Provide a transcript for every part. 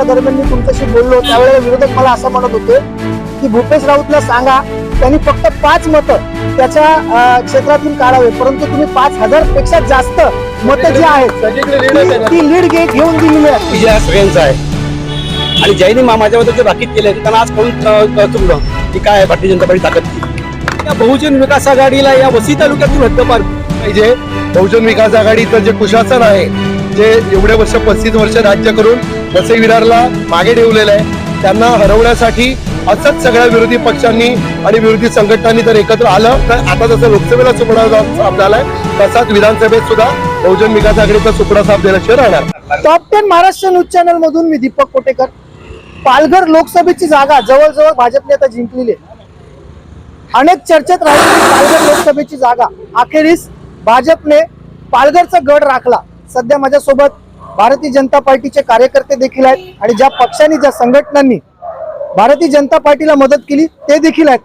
प्रचारादरम्यान मी तुमच्याशी बोललो. त्यावेळेला विरोधक मला असं म्हणत होते की भूपेश राऊतला सांगा त्यांनी फक्त पाच मतं त्याच्या क्षेत्रातून काढावे परंतु तुम्ही पाच हजारपेक्षा जास्त मतं जी आहेत ती- लीड घेऊन दिलेली आहे विजय हा सगळ्यांचा आहे. आणि ज्यांनी मा- माझ्याबद्दल जे बाकीत केले त्यांना आज कळून क- चुकलं की काय भारतीय जनता पार्टी ताकद. या बहुजन विकास आघाडीला या वसी तालुक्यातून हद्दपार पाहिजे. बहुजन विकास आघाडीचं जे कुशासन आहे जे एवढे वर्ष पस्तीस वर्ष राज्य करून वसई विरारला मागे ठेवलेलं आहे. त्यांना हरवण्यासाठी असंच सगळ्या विरोधी पक्षांनी आणि विरोधी संघटनांनी जर एकत्र आलं. तर आता जसं लोकसभेला सुपडा साफ झालाय तसाच विधानसभेत सुद्धा बहुजन विकास आघाडीचा सुपडा साफ दिल्याशिवाय राहणार. Top ten Maharashtra news channel मधून मी दीपक कोटेकर. पालघर लोकसभेची जागा जवळजवळ भाजपने आता जिंकलेली आहे. अनेक चर्चेत राहिलेली पालघर लोकसभेची जागा अखेरीस भाजपने पालघरचा गड राखला. सध्या माझ्यासोबत भारतीय जनता पार्टीचे कार्यकर्ते देखील आहेत आणि ज्या पक्षांनी ज्या संघटनांनी भारतीय जनता पार्टीला मदत केली ते देखील आहेत.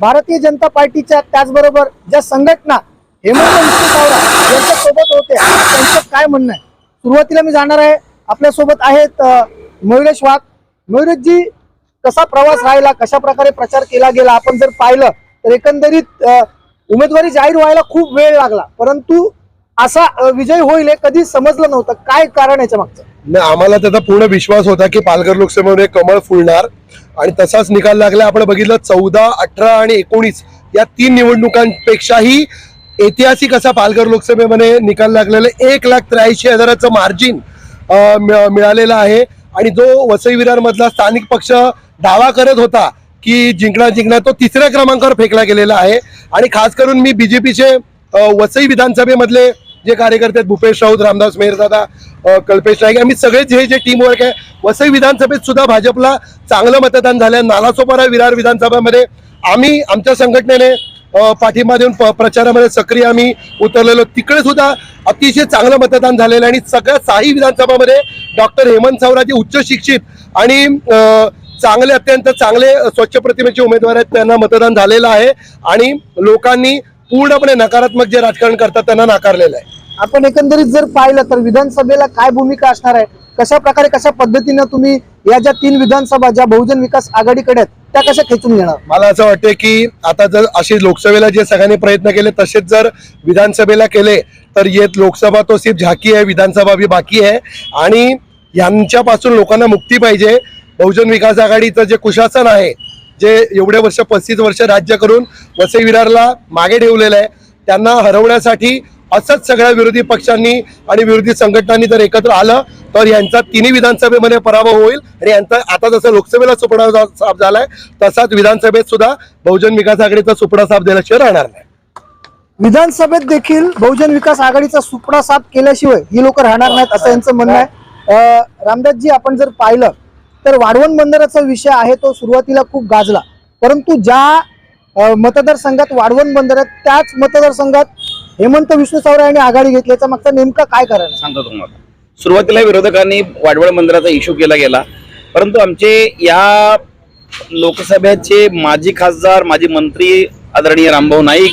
भारतीय जनता पार्टीच्या त्याचबरोबर ज्या संघटना हेमंत विष्णू सावरा यांच्या सोबत होते त्यांचं काय म्हणणं आहे? सुरुवातीला मी जाणार आहे. आपल्यासोबत आहेत मयुरेश वाघ. मयुरेशजी कसा प्रवास राहिला? कशा प्रकारे प्रचार केला गेला? आपण जर पाहिलं तर एकंदरीत उमेदवारी जाहीर व्हायला खूप वेळ लागला. परंतु असा विजय होईल हे कधी समजलं नव्हतं. काय कारण याच्या मागचं? नाही आम्हाला त्याचा पूर्ण विश्वास होता की पालघर लोकसभेमध्ये कमळ फुलणार. आणि तसाच निकाल लागला आपण बघितलं चौदा अठरा आणि एकोणीस या तीन निवडणुकांपेक्षाही ऐतिहासिक असा पालघर लोकसभेमध्ये निकाल लागलेला एक लाख त्र्याऐंशी हजाराचं मार्जिन मिळालेलं आहे. आणि जो वसई विरार स्थानिक पक्ष दावा करत होता की जिंकणार जिंकणार तो तिसऱ्या क्रमांकावर फेकला गेलेला आहे. आणि खास करून मी बीजेपीचे वसई विधानसभेमधले जे कार्यकर्ते आहेत भूपेश राऊत रामदास मेहरदादा कल्पेश नाईक आम्ही सगळेच हे जे टीम वर्क आहे वसई विधानसभेत सुद्धा भाजपला चांगलं मतदान झालं नालासोपारा विरार विधानसभामध्ये आम्ही आमच्या संघटनेने पाठिंबा देऊन प- प्रचारामध्ये सक्रिय आम्ही उतरलेलो. तिकडे सुद्धा अतिशय चांगलं मतदान झालेलं आहे आणि सगळ्या साही विधानसभामध्ये डॉक्टर हेमंत सावराजे उच्च शिक्षित आणि चांगले अत्यंत चांगले स्वच्छ प्रतिमेचे उमेदवार आहेत त्यांना मतदान झालेलं आहे. आणि लोकांनी पूर्णपणे नकारात्मक जे राजकारण करतात त्यांना नाकारलेलं आहे. आपण एकंदरीत जर पाहिलं तर विधानसभेला काय भूमिका असणार आहे? कशा प्रकारे कशा पद्धतीनं तुम्ही या ज्या तीन विधानसभा ज्या बहुजन विकास आघाडीकडे आहेत त्या कशा खेचून घेणार? मला असं वाटतं की आता जर असे लोकसभेला जे सगळ्यांनी प्रयत्न केले तसेच जर विधानसभेला केले तर येत लोकसभा तो सिर्फ झाकी आहे विधानसभा भी बाकी आहे. आणि यांच्यापासून लोकांना मुक्ती पाहिजे. बहुजन विकास आघाडीचं जे कुशासन आहे जे एवढे वर्ष पस्तीस वर्ष राज्य करून वसई विरारला मागे ठेवलेलं आहे त्यांना हरवण्यासाठी असंच सगळ्या विरोधी पक्षांनी आणि विरोधी संघटनांनी जर एकत्र आलं तर यांचा तिन्ही विधानसभेमध्ये पराभव होईल आणि यांचा आता जसं लोकसभेला सुपडा साफ झालाय तसाच विधानसभेत सुद्धा बहुजन विकास आघाडीचा सुपडा साफ दिल्याशिवाय राहणार नाही. विधानसभेत देखील बहुजन विकास आघाडीचा सुपडा साफ केल्याशिवाय ही लोक राहणार नाहीत असं यांचं म्हणणं आहे. अं, रामदासजी आपण जर पाहिलं तर वाढवण बंदराचा विषय आहे तो सुरुवातीला खूप गाजला. परंतु ज्या मतदारसंघात वाढवण बंदर आहे त्याच मतदारसंघात हेमंत विष्णू सावरा यांनी आघाडी घेतल्याचा मागचा नेमका काय कारण सांगतो तुम्हाला. सुरुवातीला विरोधकांनी वाढवण बंदराचा इश्यू केला गेला. परंतु आमचे या लोकसभेचे माजी खासदार माजी मंत्री आदरणीय रामभाऊ नाईक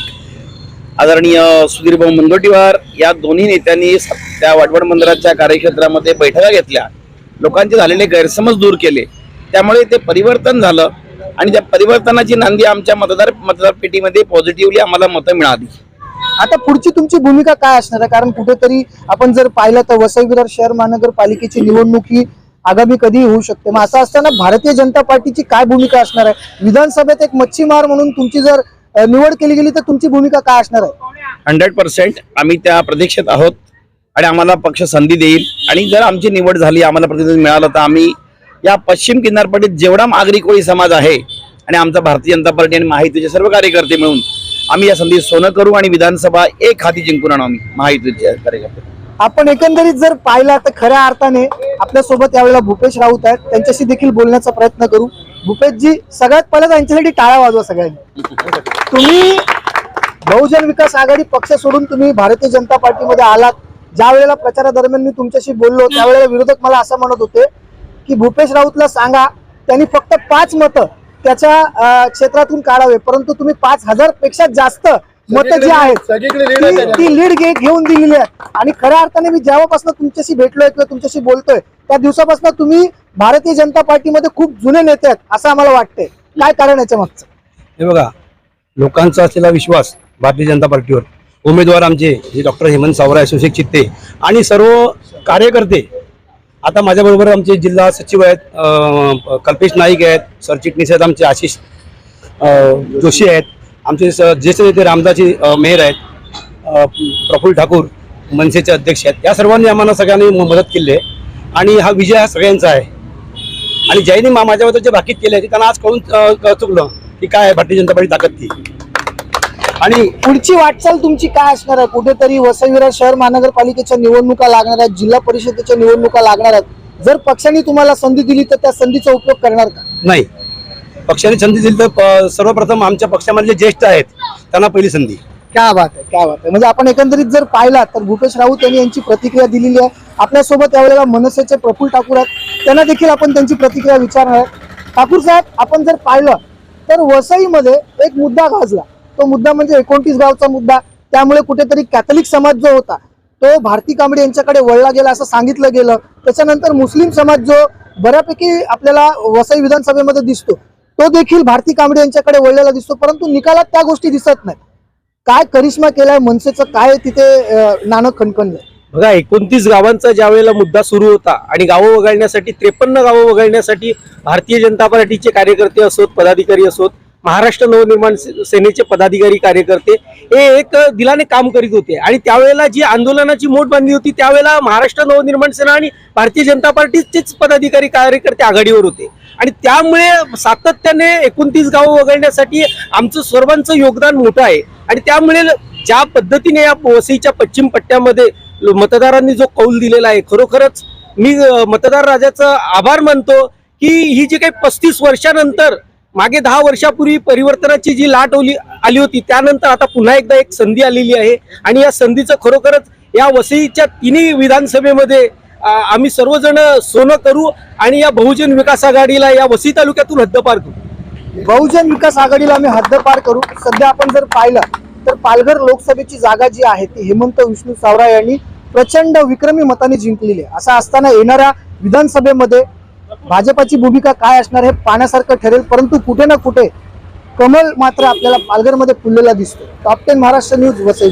आदरणीय सुधीरभाऊ मुनगंटीवार या दोन्ही नेत्यांनी त्या वाढवण मंदिराच्या कार्यक्षेत्रामध्ये बैठका घेतल्या. लोकांचे झालेले गैरसमज दूर केले. त्यामुळे ते परिवर्तन झालं आणि त्या परिवर्तनाची नांदी आमच्या मतदार मतदार पेटीमध्ये पॉझिटिव्हली आम्हाला मतं मिळाली. आता पुढची तुमची भूमिका काय असणार आहे? कारण कुठेतरी आपण जर पाहिलं तर वसई विरार शहर महानगरपालिकेची निवडणूक ही आगामी कधी होऊ शकते. मग असं असताना भारतीय जनता पार्टीची काय भूमिका असणार आहे? विधानसभेत एक मच्छीमार म्हणून तुमची जर निवड केली गेली तर तुमची भूमिका काय असणार आहे? हंड्रेड पर्सेंट आम्ही त्या प्रतीक्षेत आहोत. आणि आम्हाला पक्ष संधी देईल. आणि जर आमची निवड झाली आम्हाला प्रतिनिधी मिळालं तर आम्ही या पश्चिम किनारपट्टीत जेवढा आगरी कोळी समाज आहे आणि आमचा भारतीय जनता पार्टी आणि महायुतीचे सर्व कार्यकर्ते मिळून आम्ही या संधी सोनं करू आणि विधानसभा एक हाती जिंकून आणू आम्ही महायुतीचे कार्यकर्ते. आपण एकंदरीत जर पाहिला तर खऱ्या अर्थाने आपल्यासोबत यावेळेला भूपेश राऊत आहेत. त्यांच्याशी देखील बोलण्याचा प्रयत्न करू. भूपेशजी सगळ्यात पहिला त्यांच्यासाठी टाळा वाजवा सगळ्यांनी. तुम्ही बहुजन विकास आघाडी पक्ष सोडून तुम्ही भारतीय जनता पार्टीमध्ये आलात. ज्या वेळेला प्रचारादरम्यान मी तुमच्याशी बोललो त्यावेळेला विरोधक मला असं म्हणत होते की भूपेश राऊतला सांगा त्यांनी फक्त पाच मतं त्याच्या क्षेत्रातून काढावे परंतु तुम्ही पाच हजारपेक्षा जास्त मतं जी आहेत ती- लीड घे घेऊन दिलेली आहे. आणि खऱ्या अर्थाने मी जेव्हापासून तुमच्याशी भेटलोय किंवा तुमच्याशी बोलतोय त्या दिवसापासून तुम्ही भारतीय जनता पार्टीमध्ये खूप जुने नेते आहेत असं आम्हाला वाटतंय. काय कारण याच्या मागचं? हे बघा लोकांचा असलेला विश्वास भारतीय जनता पार्टीवर उमेदवार आमचे जे डॉक्टर हेमंत सावरा सुशेख चित्ते आणि सर्व कार्यकर्ते. आता माझ्याबरोबर आमचे जिल्हा सचिव आहेत कल्पेश नाईक आहेत सरचिटणीस आहेत आमचे आशिष जोशी आहेत आमचे स- ज्येष्ठ नेते रामदासजी मेहर आहेत प्रफुल्ल ठाकूर मनसेचे अध्यक्ष आहेत. या सर्वांनी आम्हाला सगळ्यांनी म- मदत केली आहे आणि हा विजय हा सगळ्यांचा आहे. आणि ज्यांनी मा- माझ्याबद्दल जे बाकीत केले त्यांना आज कळून चुकलं की काय आहे भारतीय जनता पार्टी ताकद ती. आणि पुढची वाटचाल तुमची काय असणार आहे? कुठेतरी वसई विरार शहर महानगरपालिकेच्या निवडणुका लागणार आहेत जिल्हा परिषदेच्या निवडणुका लागणार आहेत. जर पक्षाने तुम्हाला संधी दिली तर त्या संधीचा उपयोग करणार का? नाही. पक्षाने संधी दिली तर प- सर्वप्रथम आमच्या पक्षामधले ज्येष्ठ आहेत त्यांना पहिली संधी. क्या बात आहे क्या बात आहे. म्हणजे आपण एकंदरीत जर पाहिला तर भूपेश राऊत यांनी यांची प्रतिक्रिया दिलेली आहे. आपल्यासोबत यावेळेला मनसेचे प्रफुल्ल ठाकूर आहेत. त्यांना देखील आपण त्यांची प्रतिक्रिया विचारणार आहे ठाकूर साहेब आपण जर पाहिलं तर वसईमध्ये एक मुद्दा गाजला. तो मुद्दा म्हणजे एकोणतीस गावचा मुद्दा. त्यामुळे कुठेतरी कॅथलिक समाज जो होता तो भारती कांबळे यांच्याकडे वळला गेला असं सांगितलं गेलं. त्याच्यानंतर मुस्लिम समाज जो बऱ्यापैकी आपल्याला वसई विधानसभेमध्ये दिसतो तो देखील भारती कांबळे यांच्याकडे वळलेला दिसतो. परंतु निकालात त्या गोष्टी दिसत नाही काय करिश्मा केलाय मनसेचं काय तिथे नाणं खणखणलंय बघा एकोणतीस गावांचा ज्या वेळेला मुद्दा सुरू होता आणि गावं वगळण्यासाठी त्रेपन्न गावं वगळण्यासाठी भारतीय जनता पार्टीचे कार्यकर्ते असोत पदाधिकारी असोत महाराष्ट्र नवनिर्माण से- सेनेचे पदाधिकारी कार्यकर्ते हे एक दिलाने काम करीत होते. आणि त्यावेळेला जी आंदोलनाची मोठ बांधली होती त्यावेळेला महाराष्ट्र नवनिर्माण सेना आणि भारतीय जनता पार्टीचेच पदाधिकारी कार्यकर्ते आघाडीवर होते. आणि त्यामुळे सातत्याने एकोणतीस गावं वगळण्यासाठी आमचं सर्वांचं योगदान मोठं आहे. आणि त्यामुळे ज्या पद्धतीने या वसईच्या पश्चिम पट्ट्यामध्ये मतदारांनी जो कौल दिलेला आहे खरोखरच मी मतदार राजाचं आभार मानतो की ही जी काही पस्तीस वर्षानंतर मागे दहा वर्षापूर्वी परिवर्तनाची जी लाट ओली आली होती त्यानंतर आता पुन्हा एकदा एक संधी आलेली आहे. आणि या संधीचं खरोखरच या वसईच्या तिन्ही विधानसभेमध्ये आम्ही सर्वजण सोनं करू आणि या बहुजन विकास आघाडीला या वसई तालुक्यातून हद्दपार करू. बहुजन विकास आघाडीला आम्ही हद्दपार करू. सध्या आपण जर पाहिलं तर पालघर लोकसभेची जागा जी आहे ती हेमंत विष्णू सावरा यांनी प्रचंड विक्रमी मताने जिंकलेली आहे. असं असताना येणाऱ्या विधानसभेमध्ये भाजपाची भूमिका काय असणार हे पाहण्यासारखं ठरेल परंतु कुठे ना कुठे कमल मात्र आपल्याला पालघरमध्ये फुललेला दिसतो top ten Maharashtra news Vasai